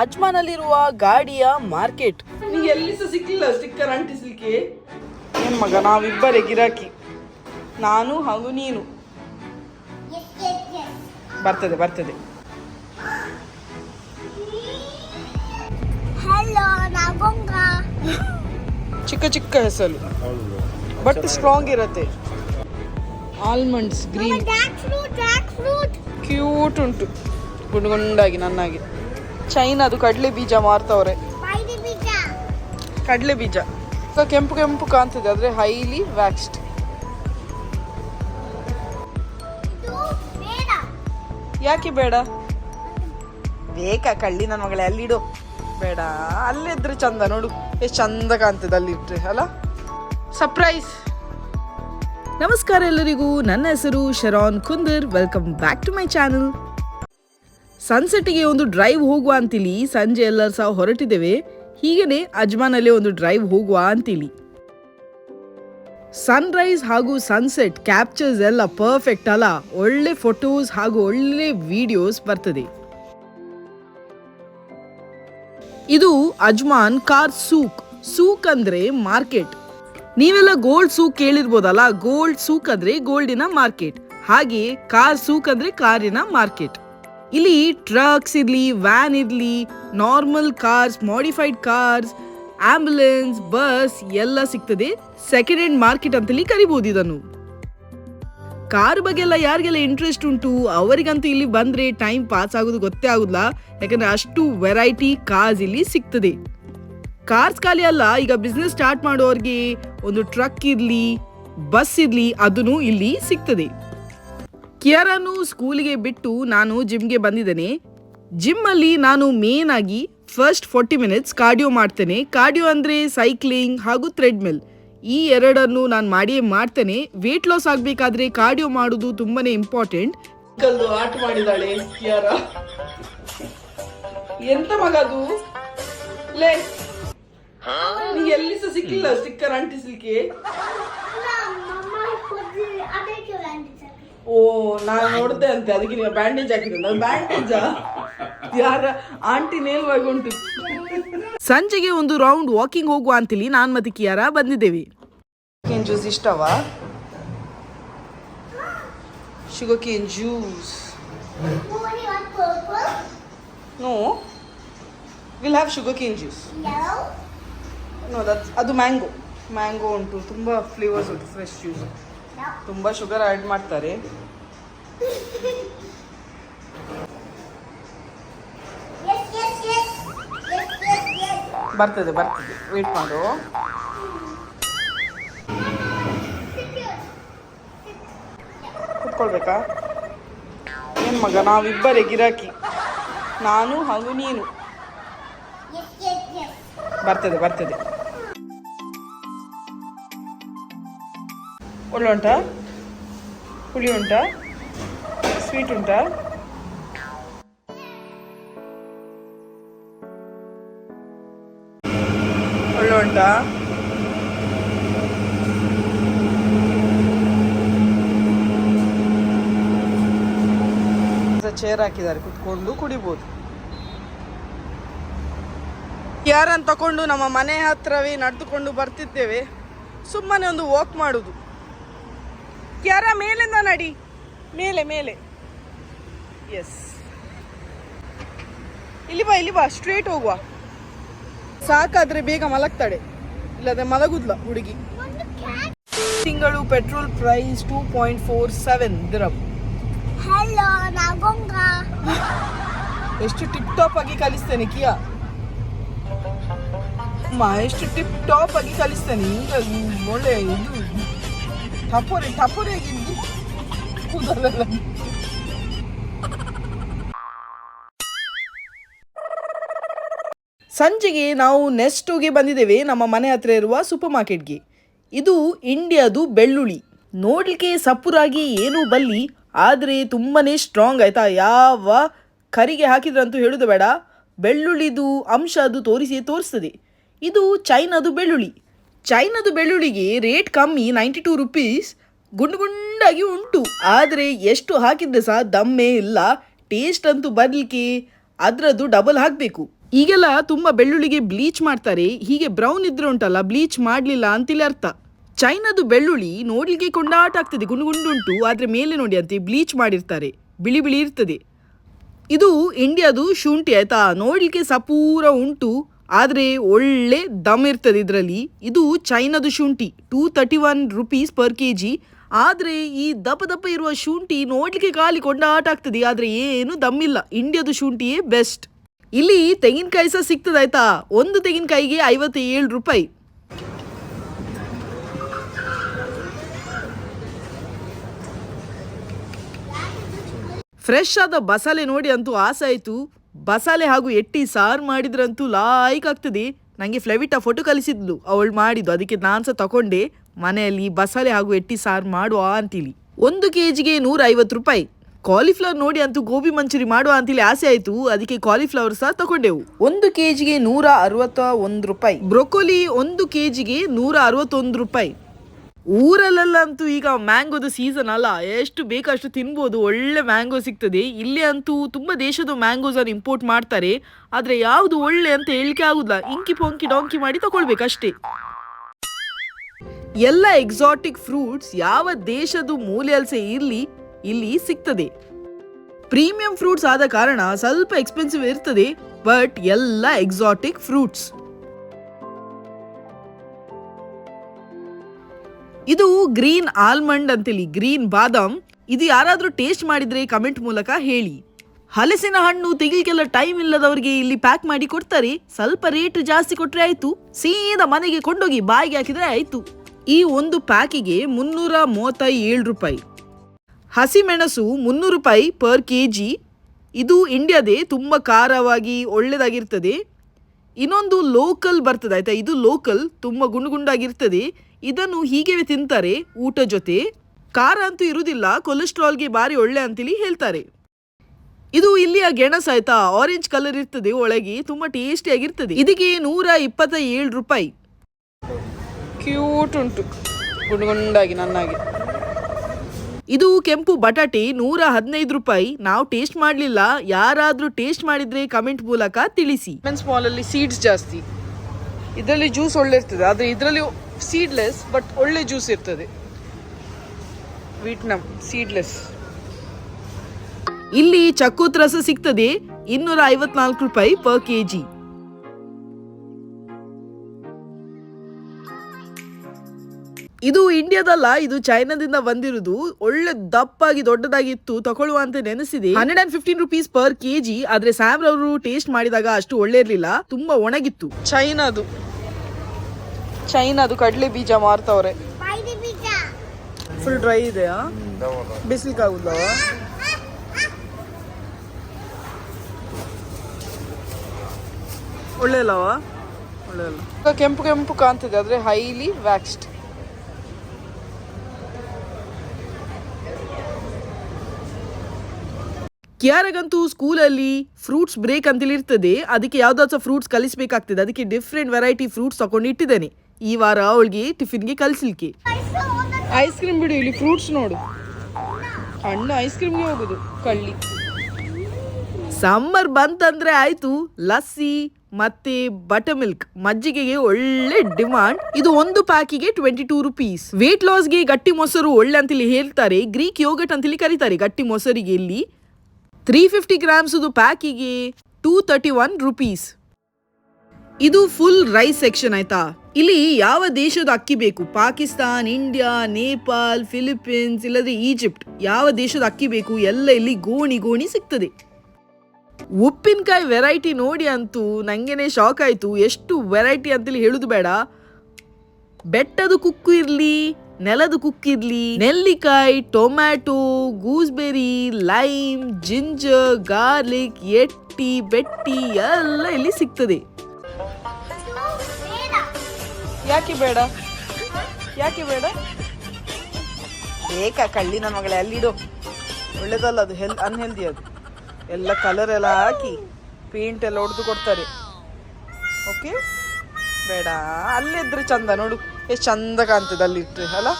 ಅಜ್ಮಾನಲ್ಲಿರುವ ಗಾಡಿಯ ಮಾರ್ಕೆಟ್. ನಿಂಗೆ ಎಲ್ಲಿ ಸಹ ಸಿಕ್ಲಿಲ್ಲ ಸ್ಟಿಕ್ಕರ್ ಅಂಟಿಸ್ಲಿಕ್ಕೆ. ಏನ್ ಮಗ ನಾವಿಬ್ಬರೇ ಗಿರಾಕಿ. ನಾನು ಹಾಗೂ ನೀನು. ಬರ್ತದೆ ಬರ್ತದೆ. ಚಿಕ್ಕ ಚಿಕ್ಕ ಹೆಸರು. ಬಟ್ ಸ್ಟ್ರಾಂಗ್ ಇರತ್ತೆ. Almonds green. ಕ್ಯೂಟ್ ಉಂಟು. ಗುಂಡು ಗುಂಡಾಗಿ ನನ್ನಾಗಿ. ಚೈನಾದು ಕಡಲೆ ಬೀಜ ಮಾರ್ತವ್ರೆ. ಕಡಲೆ ಬೀಜ. ಸೊ ಕೆಂಪು ಕೆಂಪು ಕಾಣ್ತಿದೆ ಆದರೆ ಹೈಲಿ ವ್ಯಾಕ್ಸ್ಡ್ ಯಾಕೆ ಬೇಡ? ಬೇಕಾ ಕಳ್ಳಿ ನನ್ನ ಮಗಳೇ ಅಲ್ಲಿಡು. ಬೇಡ ಅಲ್ಲಿದ್ರೆ ಚಂದ ನೋಡು. ಎಷ್ಟು ಚಂದ ಕಾಣ್ತದೆ ಅಲ್ಲಿಟ್ರೆ ಅಲ್ಲ? ಸರ್ಪ್ರೈಸ್ ನಮಸ್ಕಾರ ಎಲ್ಲರಿಗೂ. ನನ್ನ ಹೆಸರು Sharon Kundar. Welcome back to my channel ಸನ್ಸೆಟ್ಗೆ ಒಂದು ಡ್ರೈವ್ ಹೋಗುವ ಅಂತಿಲಿ, ಸಂಜೆ ಎಲ್ಲರೂ ಸಹ ಹೊರಟಿದ್ದೇವೆ. ಹೀಗೇನೆ ಅಜ್ಮಾನಲ್ಲೇ ಒಂದು ಡ್ರೈವ್ ಹೋಗುವ ಅಂತಿಲಿ. ಸನ್ರೈಸ್ ಹಾಗೂ ಸನ್ಸೆಟ್ ಕ್ಯಾಪ್ಚರ್ಸ್ ಎಲ್ಲ ಪರ್ಫೆಕ್ಟ್ ಅಲ್ಲ. ಒಳ್ಳೆ ಫೋಟೋಸ್ ಹಾಗೂ ಒಳ್ಳೆ ವಿಡಿಯೋಸ್ ಬರ್ತದೆ. ಇದು ಅಜ್ಮಾನ್ ಕಾರ್ ಸೂಕ್. ಸೂಕ್ ಅಂದ್ರೆ ಮಾರ್ಕೆಟ್. ನೀವೆಲ್ಲ ಗೋಲ್ಡ್ ಸೂಕ್ ಕೇಳಿರ್ಬೋದಲ್ಲ ಗೋಲ್ಡ್ ಸೂಕ್ ಅಂದ್ರೆ ಗೋಲ್ಡಿನ ಮಾರ್ಕೆಟ್. ಹಾಗೆ ಕಾರ್ ಸೂಕ್ ಅಂದ್ರೆ ಕಾರಿನ ಮಾರ್ಕೆಟ್. ಇಲ್ಲಿ ಟ್ರಕ್ಸ್ ಇರಲಿ ವ್ಯಾನ್ ಇರಲಿ normal cars modified cars ambulance bus ಎಲ್ಲ ಸಿಗ್ತದೆ. ಸೆಕೆಂಡ್ ಹ್ಯಾಂಡ್ ಮಾರ್ಕೆಟ್ ಅಂತಲಿ ಕರಿಬಹುದು ಇದನ್ನು. ಕಾರ್ ಬಗ್ಗೆ ಎಲ್ಲ ಯಾರಿಗೆಲ್ಲ ಇಂಟ್ರೆಸ್ಟ್ ಉಂಟು, ಅವರಿಗಂತೂ ಇಲ್ಲಿ ಬಂದ್ರೆ ಟೈಮ್ ಪಾಸ್ ಆಗೋದು ಗೊತ್ತೇ ಆಗುದಿಲ್ಲ. ಯಾಕಂದ್ರೆ ಅಷ್ಟು ವೆರೈಟಿ ಕಾರ್ಸ್ ಇಲ್ಲಿ ಸಿಗ್ತದೆ. ಕಾರ್ಸ್ ಖಾಲಿ ಅಲ್ಲ, ಈಗ ಬಿಸ್ನೆಸ್ ಸ್ಟಾರ್ಟ್ ಮಾಡೋರಿಗೆ ಒಂದು ಟ್ರಕ್ ಇರ್ಲಿ ಬಸ್ ಇರ್ಲಿ, ಅದನ್ನು ಇಲ್ಲಿ ಸಿಗ್ತದೆ. ಕಿಯಾರನ್ನು ಸ್ಕೂಲಿಗೆ ಬಿಟ್ಟು ನಾನು ಜಿಮ್ಗೆ ಬಂದಿದ್ದೇನೆ. ಜಿಮ್ ಅಲ್ಲಿ ನಾನು ಮೇನ್ ಆಗಿ ಫಸ್ಟ್ ಫೋರ್ಟಿ ಮಿನಿಟ್ಸ್ ಕಾರ್ಡಿಯೋ ಮಾಡ್ತೇನೆ. ಕಾರ್ಡಿಯೋ ಅಂದ್ರೆ ಸೈಕ್ಲಿಂಗ್ ಹಾಗೂ ಥ್ರೆಡ್ಮಿಲ್ ಈ ಎರಡನ್ನು ನಾನು ಮಾಡಿಯೇ ಮಾಡ್ತೇನೆ. ವೇಟ್ ಲಾಸ್ ಆಗಬೇಕಾದ್ರೆ ಕಾರ್ಡಿಯೋ ಮಾಡೋದು ತುಂಬಾನೇ ಇಂಪಾರ್ಟೆಂಟ್ ಆಟ ಮಾಡಿದಾಳೆ ಎಂತ ಮಗ ಅದು? ಲೇ ಎಲ್ಲಿ ಸಹ ಸಿಕ್ಕಿಲ್ಲ ಸ್ಟಿಕ್ಕರ್ ಅಂಟಿಸ್ಲಿಕ್ಕೆ ಮಮ್ಮ ಕೊಡ್ಲಿ ಅದಕ್ಕೆ ಬ್ಯಾಂಡೇಜ್ ಓ ನಾನು ನೋಡಿದೆ ಅಂತೆ ಅದಕ್ಕೆ ನೀವು ಬ್ಯಾಂಡೇಜ್ ಹಾಕಿದ್ರೆ ನಾನು ಬ್ಯಾಂಡೇಜ ಯಾರ ಆಂಟಿ ನೇಲ್ವಾಗಿ ಉಂಟು. ಸಂಜೆಗೆ ಒಂದು ರೌಂಡ್ ವಾಕಿಂಗ್ ಹೋಗುವ ಅಂತೇಳಿ ನಾನು ಮತ್ತೆ ಕಿಯಾರ ಬಂದಿದ್ದೇವೆ. Cane juice ಇಷ್ಟವಾ? Sugar cane juice no will have sugar cane juice no that ಅದು ಮ್ಯಾಂಗೋ ಮ್ಯಾಂಗೋ ಉಂಟು ತುಂಬ ಫ್ಲೇವರ್ಸ್ ಉಂಟು ಫ್ರೆಶ್ ಜ್ಯೂಸ್. ತುಂಬ ಶುಗರ್ ಆ್ಯಡ್ ಮಾಡ್ತಾರೆ. ಬರ್ತದೆ ಬರ್ತದೆ. ವೇಟ್ ಮಾಡು. ಕುತ್ಕೊಳ್ಬೇಕಾ? ಏನು ಮಗ ನಾವಿಬ್ಬರೇ ಗಿರಾಕಿ. ನಾನು ಹಾಗೂ ನೀನು. ಬರ್ತದೆ ಬರ್ತದೆ. ಒಳ್ಳೆ ಉಂಟಾ? ಹುಳಿ ಉಂಟಾ? ಸ್ವೀಟ್ ಉಂಟಾ? ಒಳ್ಳೆ ಉಂಟಾ? ಚೇರ್ ಹಾಕಿದ್ದಾರೆ, ಕುತ್ಕೊಂಡು ಕುಡಿಬೋದು. ಯಾರನ್ನು ತಕೊಂಡು ನಮ್ಮ ಮನೆ ಹತ್ರವೇ ನಡೆದುಕೊಂಡು ಬರ್ತಿದ್ದೇವೆ. ಸುಮ್ಮನೆ ಒಂದು ವಾಕ್ ಮಾಡುದು. ನಡಿ. ಮೇಲೆ ಮೇಲೆ. ಎಸ್ ಇಲ್ಲಿ ಬಾ ಇಲ್ಲಿ ಬಾ ಸ್ಟ್ರೇಟ್ ಹೋಗುವ. ಸಾಕಾದ್ರೆ ಬೇಗ ಮಲಗ್ತಾಳೆ ಇಲ್ಲದೆ ಮಲಗುದ್ಲ ಹುಡುಗಿ. ತಿಂಗಳು petrol price two point four seven ದಿರಮ್. ಎಷ್ಟು ಟಿಪ್ ಟಾಪ್ ಆಗಿ ಕಲಿಸ್ತೇನೆ ಕಿಯಾ? ಎಷ್ಟು ಟಿಪ್ ಟಾಪ್ ಆಗಿ ಕಲಿಸ್ತೇನೆ. ಈಗ ಒಳ್ಳೆ ಇದು. ಟಪೋರೆ ಟಪೋರೆ ಆಗಿದ್ದು. ಸಂಜೆಗೆ ನಾವು ನೆಸ್ಟುಗೆ ಬಂದಿದ್ದೇವೆ. ನಮ್ಮ ಮನೆ ಹತ್ರ ಇರುವ ಸೂಪರ್ ಮಾರ್ಕೆಟ್ಗೆ ಇದು ಇಂಡಿಯಾದು ಬೆಳ್ಳುಳ್ಳಿ. ನೋಡ್ಲಿಕ್ಕೆ ಸಪ್ಪುರಾಗಿ ಏನೂ ಬಲ್ಲಿ, ಆದರೆ ತುಂಬಾನೇ ಸ್ಟ್ರಾಂಗ್ ಆಯಿತಾ? ಯಾವ ಕರಿಗೆ ಹಾಕಿದ್ರಂತೂ ಹೇಳೋದು ಬೇಡ. ಬೆಳ್ಳುಳ್ಳಿದು ಅಂಶ ಅದು ತೋರಿಸಿ ತೋರಿಸ್ತದೆ. ಇದು ಚೈನಾದು ಬೆಳ್ಳುಳ್ಳಿ. ಚೈನಾದು ಬೆಳ್ಳುಳ್ಳಿಗೆ ರೇಟ್ ಕಮ್ಮಿ ನೈಂಟಿ ಟೂ ರುಪೀಸ್ ಗುಂಡು ಗುಂಡಾಗಿ ಉಂಟು. ಆದರೆ ಎಷ್ಟು ಹಾಕಿದ್ರೆ ಸಹ ದಮ್ಮೇ ಇಲ್ಲ. ಟೇಸ್ಟ್ ಅಂತೂ ಬರಲಿಕ್ಕೆ ಅದರದ್ದು ಡಬಲ್ ಹಾಕಬೇಕು. ಈಗೆಲ್ಲ ತುಂಬ ಬೆಳ್ಳುಳ್ಳಿಗೆ ಬ್ಲೀಚ್ ಮಾಡ್ತಾರೆ. ಹೀಗೆ ಬ್ರೌನ್ ಇದ್ರೆ ಉಂಟಲ್ಲ ಬ್ಲೀಚ್ ಮಾಡಲಿಲ್ಲ ಅಂತಿಲ್ಲ ಅರ್ಥ. ಚೈನಾದು ಬೆಳ್ಳುಳ್ಳಿ ನೋಡ್ಲಿಕ್ಕೆ ಕೊಂಡಾಟ ಆಗ್ತದೆ, ಗುಂಡು ಗುಂಡುಂಟು ಆದರೆ ಮೇಲೆ ನೋಡಿ ಅಂತೆ ಬ್ಲೀಚ್ ಮಾಡಿರ್ತಾರೆ. ಬಿಳಿ ಬಿಳಿ ಇರ್ತದೆ. ಇದು ಇಂಡಿಯಾದು ಶುಂಠಿ ಆಯ್ತಾ? ನೋಡಲಿಕ್ಕೆ ಸಪೂರ ಉಂಟು. ಆದರೆ ಒಳ್ಳೆ ದಮ್ ಇರ್ತದೆ ಇದರಲ್ಲಿ. ಇದು ಚೈನಾದು ಶುಂಠಿ two thirty one rupees per K G ಆದರೆ ಈ ದಪ್ಪ ದಪ್ಪ ಇರುವ ಶುಂಠಿ ನೋಡಲಿಕ್ಕೆ ಖಾಲಿ ಕೊಂಡಾಟ ಆಗ್ತದೆ, ಆದರೆ ಏನು ದಮ್ಮಿಲ್ಲ. ಇಂಡಿಯಾದ ಶುಂಠಿಯೇ ಬೆಸ್ಟ್ ಇಲ್ಲಿ ತೆಂಗಿನಕಾಯಿ ಸಹ ಸಿಗ್ತದೆ ಆಯ್ತಾ? ಒಂದು ತೆಂಗಿನಕಾಯಿಗೆ ಐವತ್ತೇಳು ರೂಪಾಯಿ. ಫ್ರೆಶ್ ಆದ ಬಸಾಲೆ ನೋಡಿ ಅಂತೂ ಆಸೆ ಆಯಿತು. ಬಸಾಲೆ ಹಾಗೂ ಎಟ್ಟಿ ಸಾರು ಮಾಡಿದ್ರಂತೂ ಲಾಯ್ಕ್ ಆಗ್ತದೆ. ನನಗೆ ಫ್ಲೆವಿಟಾ ಫೋಟೋ ಕಲಿಸಿದ್ಲು ಅವಳು ಮಾಡಿದ್ದು. ಅದಕ್ಕೆ ನಾನು ಸಹ ತಗೊಂಡೆ ಮನೆಯಲ್ಲಿ ಬಸಳೆ ಹಾಗೂ ಎಟ್ಟಿ ಸಾರು ಮಾಡುವ ಅಂತೇಳಿ ಒಂದು ಕೆ ಜಿಗೆ ನೂರ ಐವತ್ತು ರೂಪಾಯಿ. ಕಾಲಿಫ್ಲವರ್ ನೋಡಿ ಅಂತೂ ಗೋಬಿ ಮಂಚೂರಿ ಮಾಡುವ ಅಂತೇಳಿ ಆಸೆ ಆಯಿತು. ಅದಕ್ಕೆ ಕಾಲಿಫ್ಲವರ್ ಸಹ ತಗೊಂಡೆವು ಒಂದು ಕೆ ಜಿಗೆ ನೂರ ಅರವತ್ತ ಒಂದು ರೂಪಾಯಿ. ಬ್ರೊಕೊಲಿ ಒಂದು ಕೆ ಜಿಗೆ ನೂರ ಅರವತ್ತೊಂದು ರೂಪಾಯಿ. ಊರಲ್ಲಂತೂ ಈಗ ಮ್ಯಾಂಗೋದು ಸೀಸನ್ ಅಲ್ಲ, ಎಷ್ಟು ಬೇಕಷ್ಟು ತಿನ್ಬೋದು, ಒಳ್ಳೆ ಮ್ಯಾಂಗೋ ಸಿಗ್ತದೆ. ಇಲ್ಲಿ ಅಂತೂ ತುಂಬ ದೇಶದ ಮ್ಯಾಂಗೋಸ್ ಅನ್ನು ಇಂಪೋರ್ಟ್ ಮಾಡ್ತಾರೆ. ಆದರೆ ಯಾವುದು ಒಳ್ಳೆ ಅಂತ ಹೇಳಿಕೆ ಆಗುದಿಲ್ಲ. ಇಂಕಿ ಪೊಂಕಿ ಡೊಂಕಿ ಮಾಡಿ ತಗೊಳ್ಬೇಕಷ್ಟೇ ಎಲ್ಲ ಎಕ್ಸಾಟಿಕ್ ಫ್ರೂಟ್ಸ್ ಯಾವ ದೇಶದ ಮೂಲೆಯಲ್ಸೆ ಇರಲಿ, ಇಲ್ಲಿ ಸಿಗ್ತದೆ. ಪ್ರೀಮಿಯಂ ಫ್ರೂಟ್ಸ್ ಆದ ಕಾರಣ ಸ್ವಲ್ಪ ಎಕ್ಸ್ಪೆನ್ಸಿವ್ ಇರ್ತದೆ ಬಟ್ ಎಲ್ಲ ಎಕ್ಸಾಟಿಕ್ ಫ್ರೂಟ್ಸ್ ಇದು ಗ್ರೀನ್ ಆಲ್ಮಂಡ್ ಅಂತೇಳಿ ಗ್ರೀನ್ ಬಾದಾಮ್. ಇದು ಯಾರಾದರೂ ಟೇಸ್ಟ್ ಮಾಡಿದ್ರೆ ಕಮೆಂಟ್ ಮೂಲಕ ಹೇಳಿ. ಹಲಸಿನ ಹಣ್ಣು ತೆಗಿಲಿಕ್ಕೆಲ್ಲ ಟೈಮ್ ಇಲ್ಲದವರಿಗೆ ಇಲ್ಲಿ ಪ್ಯಾಕ್ ಮಾಡಿ ಕೊಡ್ತಾರೆ. ಸ್ವಲ್ಪ ರೇಟ್ ಜಾಸ್ತಿ ಕೊಟ್ರೆ ಆಯ್ತು. ಸೀದಾ ಮನೆಗೆ ಕೊಂಡೋಗಿ ಬಾಯಿಗೆ ಹಾಕಿದ್ರೆ ಆಯ್ತು. ಈ ಒಂದು ಪ್ಯಾಕಿಗೆ ಮುನ್ನೂರ ಮೂವತ್ತ ಏಳು ರೂಪಾಯಿ. ಹಸಿಮೆಣಸು ಮುನ್ನೂರು ರೂಪಾಯಿ ಪರ್ ಕೆ ಜಿ ಇದು ಇಂಡಿಯಾದೇ ತುಂಬ ಖಾರವಾಗಿ ಒಳ್ಳೆಯದಾಗಿರ್ತದೆ ಇನ್ನೊಂದು ಲೋಕಲ್ ಬರ್ತದೆ, ಆಯಿತಾ? ಇದು ಲೋಕಲ್ ತುಂಬ ಗುಂಡು ಗುಂಡಾಗಿರ್ತದೆ ಇದನ್ನು ಹೀಗೆ ತಿಂತಾರೆ ಊಟ ಜೊತೆ ಖಾರ ಅಂತೂ ಇರುವುದಿಲ್ಲ ಕೊಲೆಸ್ಟ್ರಾಲ್ಗೆ ಭಾರಿ ಒಳ್ಳೆ ಅಂತೇಳಿ ಹೇಳ್ತಾರೆ. ಇದು ಇಲ್ಲಿಯ ಗೆಣಸ್ ಆಯ್ತಾ ಆರೆಂಜ್ ಕಲರ್ ಇರ್ತದೆ ಒಳಗೆ ತುಂಬಾ ಟೇಸ್ಟಿ ಆಗಿರ್ತದೆ. ಇದಕ್ಕೆ ನೂರ ಇಪ್ಪತ್ತ ಏಳು ರೂಪಾಯಿ. ಕ್ಯೂಟ್ ಉಂಟು ಗುಂಡು ಗುಂಡಾಗಿ ನನ್ನಾಗಿ. ಇದು ಕೆಂಪು ಬಟಾಟೆ ನೂರ ಹದಿನೈದು ರೂಪಾಯಿ. ನಾವು ಟೇಸ್ಟ್ ಮಾಡಲಿಲ್ಲ ಯಾರಾದರೂ ಟೇಸ್ಟ್ ಮಾಡಿದ್ರೆ ಕಮೆಂಟ್ ಮೂಲಕ ತಿಳಿಸಿ. ಅಲ್ಲಿ ಸೀಡ್ಸ್ ಜಾಸ್ತಿ. ಇದರಲ್ಲಿ ಜ್ಯೂಸ್ ಒಳ್ಳೆ ಇರ್ತದೆ ಆದರೆ ಇದರಲ್ಲಿ ಸೀಡ್ಲೆಸ್ ಬಟ್ ಒಳ್ಳೆ ಜ್ಯೂಸ್ ಇರ್ತದೆ. ವಿಟ್ನಮ್ ಸೀಡ್ಲೆಸ್ ಇಲ್ಲಿ ಚಕ್ಕೂತ್ ರಸ ಸಿಗ್ತದೆ ಇನ್ನೂರ ಐವತ್ನಾಲ್ಕು ರೂಪಾಯಿ ಪರ್ ಕೆ ಜಿ ಇದು ಇಂಡಿಯಾದಲ್ಲ ಇದು ಚೈನಾದಿಂದ ಬಂದಿರುವುದು ಒಳ್ಳೆ ದಪ್ಪಾಗಿ ದೊಡ್ಡದಾಗಿತ್ತು ತಗೊಳ್ಳುವ ಅಂತ ನೆನೆಸಿದೆ. Hundred and fifteen rupees per KG ಆದ್ರೆ ಸ್ಯಾಮ್ ಅವರು ಟೇಸ್ಟ್ ಮಾಡಿದಾಗ ಅಷ್ಟು ಒಳ್ಳೆ ಇರ್ಲಿಲ್ಲ ತುಂಬಾ ಒಣಗಿತ್ತು. ಚೈನಾದು ಚೈನಾದು ಕಡಲೆ ಬೀಜ ಮಾರ್ತವ್ರೆ. ಫುಲ್ ಡ್ರೈ ಇದೆಯಾ? ಬಿಸಿಲಿಕ್ಕಾಗುಲ್ಲ ಒಳ್ಳೆ ಅಲ್ಲವಾ ಒಳ್ಳೆ ಅಲ್ಲ ಕೆಂಪು ಕೆಂಪು ಕಾಣ್ತಿದೆ ಆದ್ರೆ ಹೈಲಿ ವ್ಯಾಕ್ಸ್ಡ್ ಕ್ಯಾರಗಂತೂ ಸ್ಕೂಲಲ್ಲಿ ಫ್ರೂಟ್ಸ್ ಬ್ರೇಕ್ ಅಂತೇಳಿ ಇರ್ತದೆ ಅದಕ್ಕೆ ಯಾವ್ದಾದ್ರು ಫ್ರೂಟ್ಸ್ ಕಲಿಸಬೇಕಾಗ್ತದೆ ಅದಕ್ಕೆ ಡಿಫ್ರೆಂಟ್ ವೆರೈಟಿ ಫ್ರೂಟ್ಸ್ ತಗೊಂಡು ಇಟ್ಟಿದ್ದೇನೆ ಈ ವಾರ ಅವಳಿಗೆ ಟಿಫಿನ್ಗೆ ಕಲಿಸ್ಲಿಕ್ಕೆ ಐಸ್ ಕ್ರೀಮ್ ಬಿಡು ಇಲ್ಲಿ ಫ್ರೂಟ್ಸ್ ನೋಡು. ಹಣ್ಣು ಐಸ್ ಕ್ರೀಮ್ಗೆ ಹೋಗುದು ಕಳ್ಳಿ. ಸಮ್ಮರ್ ಬಂತಂದ್ರೆ ಆಯ್ತು ಲಸ್ಸಿ ಮತ್ತೆ ಬಟರ್ ಮಿಲ್ಕ್. ಮಜ್ಜಿಗೆಗೆ ಒಳ್ಳೆ ಡಿಮಾಂಡ್. ಇದು ಒಂದು ಪ್ಯಾಕಿಗೆ ಟ್ವೆಂಟಿ ಟೂ ರುಪೀಸ್ ವೇಟ್ ಲಾಸ್ಗೆ ಗಟ್ಟಿ ಮೊಸರು ಒಳ್ಳೆ ಅಂತೇಳಿ ಹೇಳ್ತಾರೆ ಗ್ರೀಕ್ ಯೋಗಟ್ ಅಂತೇಳಿ ಕರೀತಾರೆ. ಗಟ್ಟಿ ಮೊಸರಿಗೆ ಇಲ್ಲಿ ತ್ರೀ ಫಿಫ್ಟಿ ಗ್ರಾಮ್ಸ್ ಪ್ಯಾಕಿಗೆ ಟೂ ತರ್ಟಿ ಒನ್ ರುಪೀಸ್ ಇದು ಫುಲ್ ರೈಸ್ ಸೆಕ್ಷನ್ ಆಯ್ತಾ? ಇಲ್ಲಿ ಯಾವ ದೇಶದ ಅಕ್ಕಿ ಬೇಕು? ಪಾಕಿಸ್ತಾನ್, ಇಂಡಿಯಾ ನೇಪಾಲ್ ಫಿಲಿಪೀನ್ಸ್ ಇಲ್ಲದೆ ಈಜಿಪ್ಟ್. ಯಾವ ದೇಶದ ಅಕ್ಕಿ ಬೇಕು? ಎಲ್ಲ ಇಲ್ಲಿ ಗೋಣಿ ಗೋಣಿ ಸಿಗ್ತದೆ. ಉಪ್ಪಿನಕಾಯಿ ವೆರೈಟಿ ನೋಡಿ ಅಂತೂ ನಂಗೆನೆ ಶಾಕ್ ಆಯಿತು. ಎಷ್ಟು ವೆರೈಟಿ ಅಂತೇಳಿ ಹೇಳುದು ಬೇಡ. ಬೆಟ್ಟದ ಕುಕ್ಕು ಇರ್ಲಿ, ನೆಲದ ಕುಕ್ಕಿರ್ಲಿ ನೆಲ್ಲಿಕಾಯಿ, tomato gooseberry lime, ginger, garlic, ಎಟ್ಟಿ, ಬೆಟ್ಟಿ ಎಲ್ಲ ಇಲ್ಲಿ ಸಿಗ್ತದೆ. ಯಾಕೆ ಬೇಡ? ಯಾಕೆ ಬೇಡ? ಏಕ ಕಳ್ಳಿ ನನ್ನ ಮಗಳೇ ಅಲ್ಲಿಡು ಒಳ್ಳೇದಲ್ಲ ಅದು ಹೆಲ್ ಅನ್ಹೆಲ್ದಿ ಅದು. ಎಲ್ಲ ಕಲರ್ ಎಲ್ಲ ಹಾಕಿ ಪೇಂಟ್ ಎಲ್ಲ ಹೊಡೆದು ಕೊಡ್ತಾರೆ. ಓಕೆ ಬೇಡ. ಅಲ್ಲಿದ್ರೆ ಚಂದ ನೋಡು. ಎಷ್ಟು ಚಂದ ಕಾಣ್ತದೆ ಅಲ್ಲಿ ಇಟ್ಟರೆ ಅಲ್ಲ?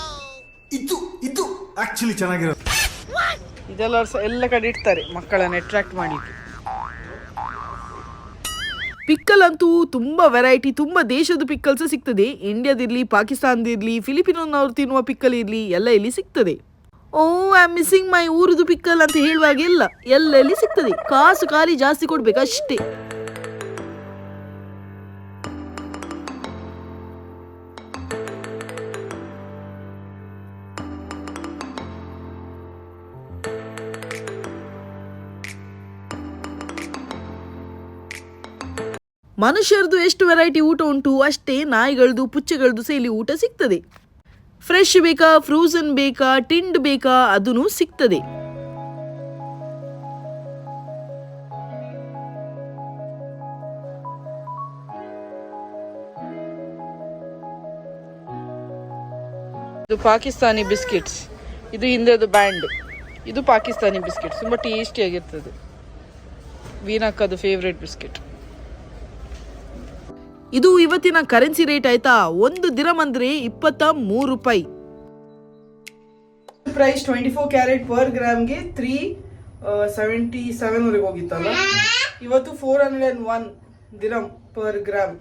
ಇದು ಇದು ಆಕ್ಚುಲಿ ಚೆನ್ನಾಗಿರೋದು. ಇದೆಲ್ಲ ಎಲ್ಲ ಕಡೆ ಇಡ್ತಾರೆ ಮಕ್ಕಳನ್ನು ಅಟ್ರಾಕ್ಟ್ ಮಾಡಿ ಪಿಕ್ಕಲ್ ಅಂತೂ ತುಂಬ ವೆರೈಟಿ ತುಂಬ ದೇಶದ ಪಿಕ್ಕಲ್ಸ್ ಸಿಗ್ತದೆ. ಇಂಡಿಯಾದಿರಲಿ, ಪಾಕಿಸ್ತಾನದಿರಲಿ ಫಿಲಿಪಿನವ್ರು ತಿನ್ನುವ ಪಿಕ್ಕಲ್ ಇರಲಿ ಎಲ್ಲ ಇಲ್ಲಿ ಸಿಗ್ತದೆ. Oh I am missing my ಊರದು ಪಿಕ್ಕಲ್ ಅಂತ ಹೇಳುವಾಗೆಲ್ಲ ಎಲ್ಲ ಇಲ್ಲಿ ಸಿಗ್ತದೆ. ಕಾಸು ಖಾಲಿ ಜಾಸ್ತಿ ಕೊಡ್ಬೇಕು ಅಷ್ಟೇ ಮನುಷ್ಯರದು ಎಷ್ಟು ವೆರೈಟಿ ಊಟ ಉಂಟು, ಅಷ್ಟೇ ನಾಯಿಗಳದು, ಪುಚ್ಚೆಗಳದು ಸೇಲಿ ಊಟ ಸಿಗ್ತದೆ. ಫ್ರೆಶ್ ಬೇಕಾ ಫ್ರೂಸನ್ ಬೇಕಾ ಟಿಂಡ್ ಬೇಕಾ ಅದೂ ಸಿಗ್ತದೆ. ಇದು ಪಾಕಿಸ್ತಾನಿ ಬಿಸ್ಕೆಟ್ಸ್. ಇದು ಹಿಂದೆದು ಬ್ಯಾಂಡ್. ಇದು ಪಾಕಿಸ್ತಾನಿ ಬಿಸ್ಕೆಟ್ಸ್. ತುಂಬ ಟೇಸ್ಟಿಯಾಗಿರ್ತದೆ ವೀನಕ್ಕದು ಫೇವ್ರೆಟ್ ಬಿಸ್ಕೆಟ್. ಇದು ಇವತ್ತಿನ ಕರೆನ್ಸಿ ರೇಟ್ ಆಯ್ತಾ? ಒಂದು ದಿರಂ ಅಂದ್ರೆ ಇಪ್ಪತ್ತ ಮೂರು ರೂಪಾಯಿ. Price twenty four carat per ಗ್ರಾಮ್ಗೆ three seventy seven ವರೆಗೆ ಹೋಗಿತ್ತಲ್ಲ? ಇವತ್ತು four hundred and one ದಿರಮ್ per gram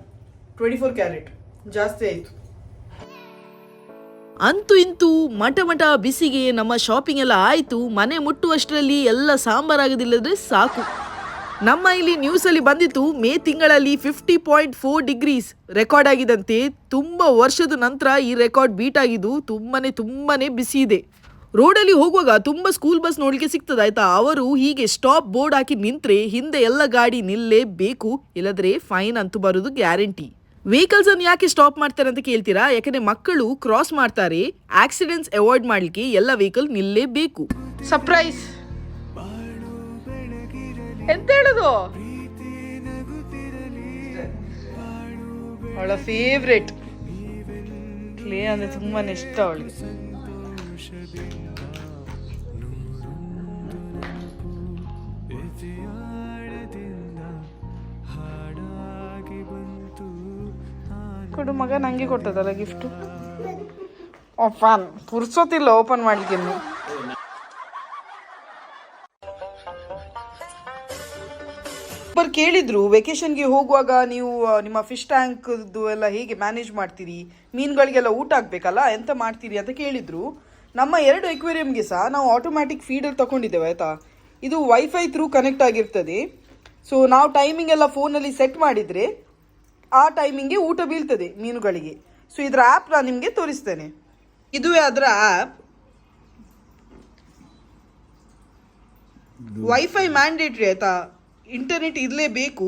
twenty four carat ಜಾಸ್ತಿ ಆಯಿತು. ಅಂತೂ ಇಂತೂ ಮಠ ಮಠ ಬಿಸಿಗೆ ನಮ್ಮ ಶಾಪಿಂಗ್ ಎಲ್ಲ ಆಯಿತು. ಮನೆ ಮುಟ್ಟುವಷ್ಟರಲ್ಲಿ ಎಲ್ಲ ಸಾಂಬಾರಾಗದಿಲ್ಲದ್ರೆ ಸಾಕು. ನಮ್ಮ ಇಲ್ಲಿ ನ್ಯೂಸಲ್ಲಿ ಬಂದಿತ್ತು ಮೇ ತಿಂಗಳಲ್ಲಿ fifty point four degrees record ಆಗಿದಂತೆ ತುಂಬ ವರ್ಷದ ನಂತರ ಈ ರೆಕಾರ್ಡ್ ಬೀಟ್ ಆಗಿದ್ದು ತುಂಬಾನೇ ತುಂಬಾನೇ ಬಿಸಿ ಇದೆ. ರೋಡಲ್ಲಿ ಹೋಗುವಾಗ ತುಂಬ ಸ್ಕೂಲ್ ಬಸ್ ನೋಡ್ಲಿಕ್ಕೆ ಸಿಗ್ತದೆ, ಆಯ್ತಾ? ಅವರು ಹೀಗೆ ಸ್ಟಾಪ್ ಬೋರ್ಡ್ ಹಾಕಿ ನಿಂತರೆ ಹಿಂದೆ ಎಲ್ಲ ಗಾಡಿ ನಿಲ್ಲಲೇಬೇಕು ಇಲ್ಲದ್ರೆ ಫೈನ್ ಅಂತೂ ಬರೋದು ಗ್ಯಾರಂಟಿ ವೆಹಿಕಲ್ಸ್ ಅನ್ನು ಯಾಕೆ ಸ್ಟಾಪ್ ಮಾಡ್ತಾರೆ ಅಂತ ಕೇಳ್ತೀರಾ? ಯಾಕಂದ್ರೆ ಮಕ್ಕಳು ಕ್ರಾಸ್ ಮಾಡ್ತಾರೆ ಆಕ್ಸಿಡೆಂಟ್ಸ್ ಅವಾಯ್ಡ್ ಮಾಡ್ಲಿಕ್ಕೆ ಎಲ್ಲ ವೆಹಿಕಲ್ ನಿಲ್ಲಲೇಬೇಕು ಸರ್ಪ್ರೈಸ್ ಎಂತ ಹೇಳುದು? ಅವಳ ಫೇವ್ರೇಟ್ ಕ್ಲೇ ಅಂದ್ರೆ ತುಂಬಾನೇ ಇಷ್ಟ ಅವಳಿಗೆ. ಕೊಡು ಮಗ, ನಂಗೆ ಕೊಟ್ಟದಲ್ಲ ಗಿಫ್ಟ್ ಓಪನ್ ಪುರ್ಸೋತಿಲ್ಲ ಓಪನ್ ಮಾಡ್ಲಿಕ್ಕೆ ಇನ್ನು. ಕೇಳಿದ್ರು ವೆಕೇಶನ್ಗೆ ಹೋಗುವಾಗ ನೀವು ನಿಮ್ಮ ಫಿಶ್ ಟ್ಯಾಂಕ್ದು ಎಲ್ಲ ಹೇಗೆ ಮ್ಯಾನೇಜ್ ಮಾಡ್ತೀರಿ? ಮೀನುಗಳಿಗೆಲ್ಲ ಊಟ ಹಾಕ್ಬೇಕಲ್ಲ ಎಂತ ಮಾಡ್ತೀರಿ? ಅಂತ ಕೇಳಿದ್ರು. ನಮ್ಮ ಎರಡು ಎಕ್ವೇರಿಯಂಗೆ ಸಹ ನಾವು ಆಟೋಮ್ಯಾಟಿಕ್ ಫೀಡರ್ ತಗೊಂಡಿದ್ದೇವೆ ಆಯ್ತಾ? ಇದು ವೈಫೈ ಥ್ರೂ ಕನೆಕ್ಟ್ ಆಗಿರ್ತದೆ. ಸೊ ನಾವು ಟೈಮಿಂಗ್ ಎಲ್ಲ ಫೋನಲ್ಲಿ ಸೆಟ್ ಮಾಡಿದರೆ ಆ ಟೈಮಿಂಗ್ಗೆ ಊಟ ಬೀಳ್ತದೆ ಮೀನುಗಳಿಗೆ. ಸೊ ಇದರ ಆ್ಯಪ್ ನಾನು ನಿಮಗೆ ತೋರಿಸ್ತೇನೆ. ಇದುವೇ ಅದರ ಆ್ಯಪ್ ವೈಫೈ ಮ್ಯಾಂಡೇಟ್ರಿ ಆಯ್ತಾ? ಇಂಟರ್ನೆಟ್ ಇರಲೇಬೇಕು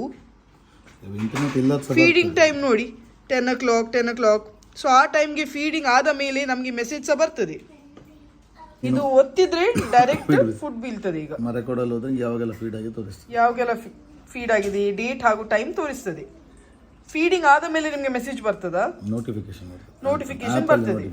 ಇಂಟರ್ನೆಟ್ ಇಲ್ಲ ಫೀಡಿಂಗ್ ಟೈಮ್ ನೋಡಿ ten o'clock ten o'clock so ಆ ಟೈಮ್ಗೆ ಫೀಡಿಂಗ್ ಆದ ಮೇಲೆ ನಮಗೆ ಮೆಸೇಜ್ ಸಹ ಬರ್ತದೆ. ಇದು ಒತ್ತಿದ್ರೆ ಡೈರೆಕ್ಟ್ ಫುಡ್ ಬೀಳ್ತದೆ. ಈಗ. ರೆಕಾರ್ಡಲ್ಲಿ ಹೋದ್ರೆ ಯಾವಾಗೆಲ್ಲ ಫೀಡ್ ಆಗಿ ತೋರಿಸ್ತದೆ ಯಾವಾಗೆಲ್ಲ ಫೀಡ್ ಆಗಿದೆ ಡೇಟ್ ಹಾಗೂ ಟೈಮ್ ತೋರಿಸ್ತದೆ. ಫೀಡಿಂಗ್ ಆದ ಮೇಲೆ ನಿಮಗೆ ಮೆಸೇಜ್ ಬರ್ತದಾ? ನೋಟಿಫಿಕೇಶನ್ ನೋಟಿಫಿಕೇಶನ್ ಬರ್ತದೆ.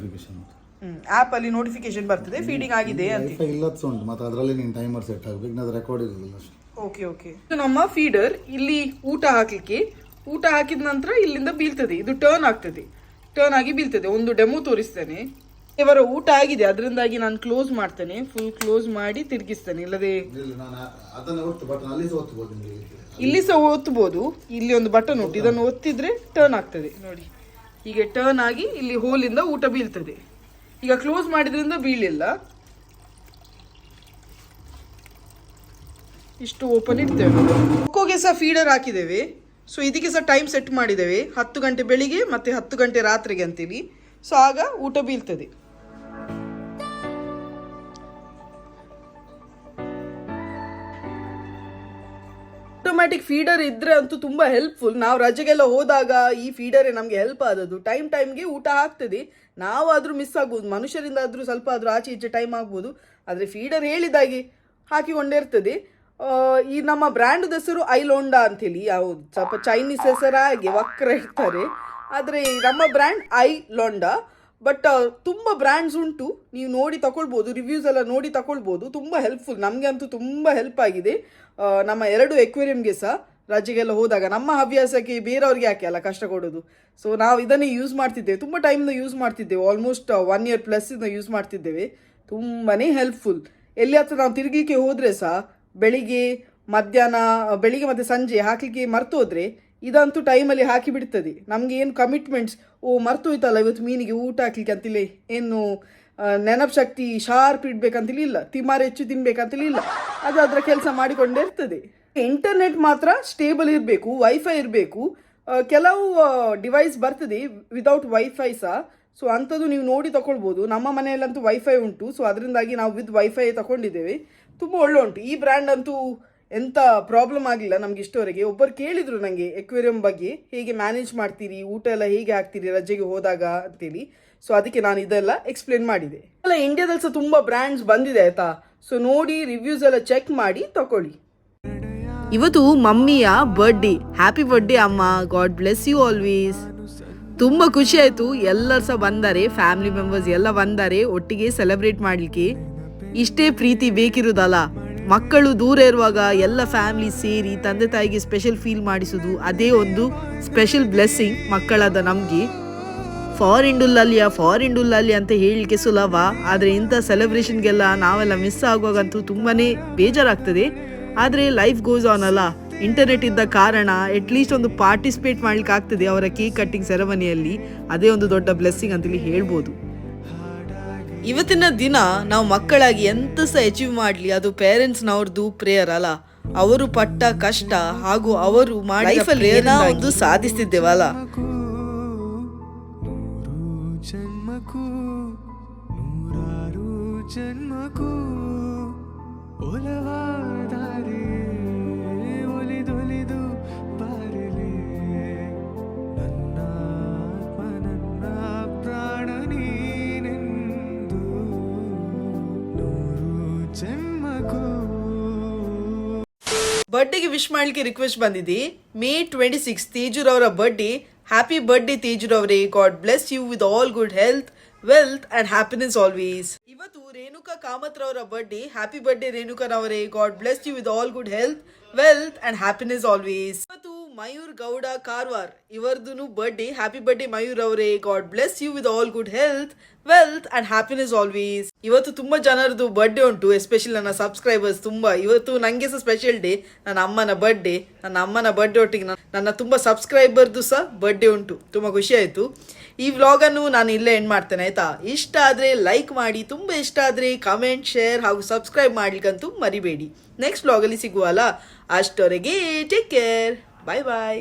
ಆ್ಯಪ್ ಅಲ್ಲಿ ನೋಟಿಫಿಕೇಶನ್ ಬರ್ತದೆ ಫೀಡಿಂಗ್ ಆಗಿದೆ ಅಂತ ಇಲ್ಲ ಉಂಟು ಮತ್ತೆ ಅದರಲ್ಲಿ ನೀನು ಟೈಮರ್ ಸೆಟ್ ಆಗಬೇಕು ರೆಕಾರ್ಡ್ ಇರೋದಿಲ್ಲ ಅಷ್ಟೇ. ಓಕೆ ಓಕೆ ಇದು ನಮ್ಮ ಫೀಡರ್ ಇಲ್ಲಿ ಊಟ ಹಾಕ್ಲಿಕ್ಕೆ ಊಟ ಹಾಕಿದ ನಂತರ ಇಲ್ಲಿಂದ ಬೀಳ್ತದೆ. ಇದು ಟರ್ನ್ ಆಗ್ತದೆ. ಟರ್ನ್ ಆಗಿ ಬೀಳ್ತದೆ. ಒಂದು ಡೆಮೋ ತೋರಿಸ್ತೇನೆ. ಇವರ ಊಟ ಆಗಿದೆ. ಅದರಿಂದಾಗಿ ನಾನು ಕ್ಲೋಸ್ ಮಾಡ್ತೇನೆ. ಫುಲ್ ಕ್ಲೋಸ್ ಮಾಡಿ ತಿರುಗಿಸ್ತೇನೆ. ಇಲ್ಲದೆ ಇಲ್ಲ ಸಹ ಒತ್ತಬಹುದು ಇಲ್ಲಿ ಸಹ ಒತ್ತಬಹುದು ಇಲ್ಲಿ ಒಂದು ಬಟನ್ ಉಂಟು ಇದನ್ನು ಒತ್ತಿದ್ರೆ ಟರ್ನ್ ಆಗ್ತದೆ. ನೋಡಿ. ಹೀಗೆ ಟರ್ನ್ ಆಗಿ ಇಲ್ಲಿ ಹೋಲಿಂದ ಊಟ ಬೀಳ್ತದೆ. ಈಗ ಕ್ಲೋಸ್ ಮಾಡಿದ್ರಿಂದ ಬೀಳಿಲ್ಲ. ಇಷ್ಟು ಓಪನ್ ಇಡ್ತೇವೆ. ಕೊಕ್ಕೋಗೆ ಸಹ ಫೀಡರ್ ಹಾಕಿದ್ದೇವೆ. ಸೊ ಇದಕ್ಕೆ ಸಹ ಟೈಮ್ ಸೆಟ್ ಮಾಡಿದ್ದೇವೆ. ಹತ್ತು ಗಂಟೆ ಬೆಳಿಗ್ಗೆ ಮತ್ತೆ ಹತ್ತು ಗಂಟೆ ರಾತ್ರಿಗೆ ಅಂತೀವಿ. ಸೊ ಆಗ ಊಟ ಬೀಳ್ತದೆ. ಆಟೋಮ್ಯಾಟಿಕ್ ಫೀಡರ್ ಇದ್ರೆ ಅಂತೂ ತುಂಬ ಹೆಲ್ಪ್ಫುಲ್ ನಾವು ರಜೆಗೆಲ್ಲ ಹೋದಾಗ ಈ ಫೀಡರೇ ನಮಗೆ ಹೆಲ್ಪ್ ಆದದ್ದು. ಟೈಮ್ ಟೈಮ್ಗೆ ಊಟ ಆಗ್ತದೆ. ನಾವಾದರೂ ಮಿಸ್ ಆಗ್ಬೋದು. ಮನುಷ್ಯರಿಂದ ಆದ್ರೂ ಸ್ವಲ್ಪ ಆದ್ರೂ ಆಚೆ ಈಚೆ ಟೈಮ್ ಆಗ್ಬೋದು. ಆದರೆ ಫೀಡರ್ ಹೇಳಿದಾಗೆ ಹಾಕಿಕೊಂಡೇ ಇರ್ತದೆ. ಈ ನಮ್ಮ ಬ್ರ್ಯಾಂಡ್ ಹೆಸರು ಐಲೋಂಡಾ ಅಂತೇಳಿ ಯಾವುದು? ಸ್ವಲ್ಪ ಚೈನೀಸ್ ಹೆಸರಾಗಿ ವಕ್ರ ಇರ್ತಾರೆ. ಆದರೆ ನಮ್ಮ ಬ್ರ್ಯಾಂಡ್ ಐ ಲೋಂಡಾ ಬಟ್ ತುಂಬ ಬ್ರ್ಯಾಂಡ್ಸ್ ಉಂಟು. ನೀವು ನೋಡಿ ತಗೊಳ್ಬೋದು ರಿವ್ಯೂಸ್ ಎಲ್ಲ ನೋಡಿ ತಗೊಳ್ಬೋದು ತುಂಬ ಹೆಲ್ಪ್ಫುಲ್ ನಮಗೆ ಅಂತೂ ತುಂಬ ಹೆಲ್ಪ್ ಆಗಿದೆ. ನಮ್ಮ ಎರಡು ಎಕ್ವೇರಿಯಂಗೆ ಸಹ ರಾಜ್ಯಗೆಲ್ಲ ಹೋದಾಗ, ನಮ್ಮ ಹವ್ಯಾಸಕ್ಕೆ ಬೇರೆಯವ್ರಿಗೆ ಯಾಕೆ ಅಲ್ಲ ಕಷ್ಟ ಕೊಡೋದು? ಸೊ ನಾವು ಇದನ್ನೇ ಯೂಸ್ ಮಾಡ್ತಿದ್ದೇವೆ. ತುಂಬ ಟೈಮ್ನ ಯೂಸ್ ಮಾಡ್ತಿದ್ದೇವೆ. Almost one year plus use ಮಾಡ್ತಿದ್ದೇವೆ. ತುಂಬಾ ಹೆಲ್ಪ್ಫುಲ್ ಎಲ್ಲಿ ಹತ್ರ ನಾವು ತಿರುಗಲಿಕ್ಕೆ ಹೋದರೆ ಸಹ ಬೆಳಿಗ್ಗೆ, ಮಧ್ಯಾಹ್ನ, ಬೆಳಿಗ್ಗೆ ಮತ್ತು ಸಂಜೆ ಹಾಕಲಿಕ್ಕೆ ಮರ್ತು ಹೋದರೆ ಇದಂತೂ ಟೈಮಲ್ಲಿ ಹಾಕಿ ಬಿಡ್ತದೆ. ನಮಗೆ ಏನು ಕಮಿಟ್ಮೆಂಟ್ಸ್ ಓ ಮರ್ತೋಯ್ತಲ್ಲ ಇವತ್ತು ಮೀನಿಗೆ ಊಟ ಹಾಕ್ಲಿಕ್ಕೆ ಅಂತಿಲ್ಲ? ಏನು ನೆನಪು ಶಕ್ತಿ ಶಾರ್ಪ್ ಇಡ್ಬೇಕಂತಿಲ್ಲ ಇಲ್ಲ, ತಿಮಾರ ಹೆಚ್ಚು ತಿನ್ಬೇಕಂತಿಲ್ಲ ಇಲ್ಲ. ಅದು ಅದರ ಕೆಲಸ ಮಾಡಿಕೊಂಡೇ ಇರ್ತದೆ. ಇಂಟರ್ನೆಟ್ ಮಾತ್ರ ಸ್ಟೇಬಲ್ ಇರಬೇಕು ವೈಫೈ ಇರಬೇಕು. ಕೆಲವು ಡಿವೈಸ್ ಬರ್ತದೆ ವಿದೌಟ್ ವೈಫೈ ಸಹ ಸೊ ಅಂಥದ್ದು ನೀವು ನೋಡಿ ತಗೊಳ್ಬೋದು ನಮ್ಮ ಮನೆಯಲ್ಲಂತೂ ವೈಫೈ ಉಂಟು. ಸೊ ಅದರಿಂದಾಗಿ ನಾವು ವಿತ್ ವೈಫೈ ತಗೊಂಡಿದ್ದೇವೆ. ತುಂಬ ಒಳ್ಳೆ ಉಂಟು ಈ ಬ್ರ್ಯಾಂಡ್ ಅಂತೂ ಎಂಥ ಪ್ರಾಬ್ಲಮ್ ಆಗಿಲ್ಲ ನಮ್ಗೆ ಇಷ್ಟವರೆಗೆ. ಒಬ್ಬರು ಕೇಳಿದರು ನನಗೆ ಎಕ್ವೇರಿಯಂ ಬಗ್ಗೆ, ಹೇಗೆ ಮ್ಯಾನೇಜ್ ಮಾಡ್ತೀರಿ, ಊಟ ಎಲ್ಲ ಹೇಗೆ ಹಾಕ್ತೀರಿ, ರಜೆಗೆ ಹೋದಾಗ ಅಂತೇಳಿ. ಸೊ ಅದಕ್ಕೆ ನಾನು ಇದೆಲ್ಲ ಎಕ್ಸ್ಪ್ಲೇನ್ ಮಾಡಿದೆ. ಅಲ್ಲ ಇಂಡಿಯಾದಲ್ಲಿ ಸಹ ತುಂಬ ಬ್ರ್ಯಾಂಡ್ಸ್ ಬಂದಿದೆ ಆಯ್ತಾ? ಸೊ ನೋಡಿ ರಿವ್ಯೂಸ್ ಎಲ್ಲ ಚೆಕ್ ಮಾಡಿ ತಗೊಳ್ಳಿ ಇವತ್ತು ಮಮ್ಮಿಯ ಬರ್ಡೇ ಹ್ಯಾಪಿ ಬರ್ಡೇ ಅಮ್ಮ. ಗಾಡ್ ಬ್ಲೆಸ್ ಯು ಆಲ್ವೇಸ್ ತುಂಬ ಖುಷಿ ಆಯ್ತು. ಎಲ್ಲರೂ ಬಂದಾರೆ ಫ್ಯಾಮಿಲಿ ಮೆಂಬರ್ಸ್ ಎಲ್ಲ ಬಂದಾರೆ, ಒಟ್ಟಿಗೆ ಸೆಲೆಬ್ರೇಟ್ ಮಾಡಲಿಕ್ಕೆ. ಇಷ್ಟೇ ಪ್ರೀತಿ ಬೇಕಿರುದಲ್ಲ. ಮಕ್ಕಳು ದೂರ ಇರುವಾಗ ಎಲ್ಲ ಫ್ಯಾಮಿಲಿ ಸೇರಿ ತಂದೆ ತಾಯಿಗೆ ಸ್ಪೆಷಲ್ ಫೀಲ್ ಮಾಡಿಸೋದು ಅದೇ ಒಂದು ಸ್ಪೆಷಲ್ ಬ್ಲೆಸ್ಸಿಂಗ್ ಮಕ್ಕಳಾದ ನಮಗೆ. ಫಾರಿನ್ ಡುಲ್ಲಲ್ಲಿಯ ಫಾರಿನ್ ಡುಲ್ಲಲ್ಲಿ ಅಂತ ಹೇಳಲಿಕ್ಕೆ ಸುಲಭ, ಆದರೆ ಇಂಥ ಸೆಲೆಬ್ರೇಷನ್ಗೆಲ್ಲ ನಾವೆಲ್ಲ ಮಿಸ್ ಆಗುವಾಗಂತೂ ತುಂಬಾ ಬೇಜಾರಾಗ್ತದೆ. ಆದರೆ ಲೈಫ್ ಗೋಸ್ ಆನ್ ಅಲ್ಲ. ಇಂಟರ್ನೆಟ್ ಇದ್ದ ಕಾರಣ ಅಟ್ಲೀಸ್ಟ್ ಒಂದು ಪಾರ್ಟಿಸಿಪೇಟ್ ಮಾಡ್ಲಿಕ್ಕೆ ಆಗ್ತದೆ ಅವರ ಕೇಕ್ ಕಟ್ಟಿಂಗ್ ಸೆರೆಮನಿಯಲ್ಲಿ ಅದೇ ಒಂದು ದೊಡ್ಡ ಬ್ಲೆಸ್ಸಿಂಗ್ ಅಂತೇಳಿ ಹೇಳ್ಬೋದು. ಇವತ್ತಿನ ದಿನ ನಾವು ಮಕ್ಕಳಾಗಿ ಎಂತ ಸಹ ಅಚೀವ್ ಮಾಡಲಿ? ಅದು ಪೇರೆಂಟ್ಸ್ ನವ್ರದ್ದು ಪ್ರೇಯರ್ ಅಲ್ಲ. ಅವರು ಪಟ್ಟ ಕಷ್ಟ ಹಾಗೂ ಅವರು ಲೈಫಲ್ಲಿ ಏನೋ ಒಂದು ಸಾಧಿಸ್ತಿದ್ದೇವಲ್ಲ. ಜನ್ಮಕ್ಕೂ ನೂರಾರು ಜನ್ಮಕ್ಕೂ ಒಲವಾದರೆ ಬರ್ಡೇಗೆ ವಿಶ್ ಮಾಡಲಿಕ್ಕೆ ರಿಕ್ವೆಸ್ಟ್ ಬಂದಿದೆ ಮೇ ಟ್ವೆಂಟಿ ಸಿಕ್ಸ್ ತೇಜುರ್ ಅವರ ಬರ್ಡೇ ಹ್ಯಾಪಿ ಬರ್ಡೇ ತೇಜುರ್ ಅವರೇ God bless you with all good health wealth and happiness always ಇವತ್ತು ರೇಣುಕಾ ಕಾಮತ್ ರವರ birthday happy birthday ರೇಣುಕರವರೇ God bless you with all good health wealth and happiness always ಇವತ್ತು ಮಯೂರ್ ಗೌಡ ಕಾರ್ವಾರ್. ಇವರ್ದು birthday happy birthday Mayur ಅವರೇ. God bless you with all good health wealth and happiness always ಇವತ್ತು ತುಂಬಾ ಜನರದು birthday ಉಂಟು especially ನನ್ನ ಸಬ್ಸ್ಕ್ರೈಬರ್ಸ್ ತುಂಬಾ. ಇವತ್ತು ನಂಗೆ ಸಹ ಸ್ಪೆಷಲ್ ಡೇ ನನ್ನ ಅಮ್ಮನ ಬರ್ಡೇ ನನ್ನ ಅಮ್ಮನ ಬರ್ಡೇ ಒಟ್ಟಿಗೆ ನನ್ನ- ನನ್ನ ತುಂಬಾ ಸಬ್ಸ್ಕ್ರೈಬರ್ದು ಸಹ ಬರ್ಡೇ ಉಂಟು. ತುಂಬಾ ಖುಷಿ ಆಯ್ತು. ಈ ವ್ಲಾಗನ್ನು ನಾನು ಇಲ್ಲೇ ಎಂಡ್ ಮಾಡ್ತೇನೆ, ಆಯ್ತಾ? ಇಷ್ಟ ಆದರೆ ಲೈಕ್ ಮಾಡಿ, ತುಂಬ ಇಷ್ಟ ಆದರೆ ಕಮೆಂಟ್ ಶೇರ್ ಹಾಗೂ ಸಬ್ಸ್ಕ್ರೈಬ್ ಮಾಡ್ಲಿಕ್ಕಂತೂ ಮರಿಬೇಡಿ. ನೆಕ್ಸ್ಟ್ ವ್ಲಾಗಲ್ಲಿ ಸಿಗುವಲ್ಲ, ಅಷ್ಟೊರೆಗೆ ಟೇಕ್ ಕೇರ್ బాయ్ బాయ్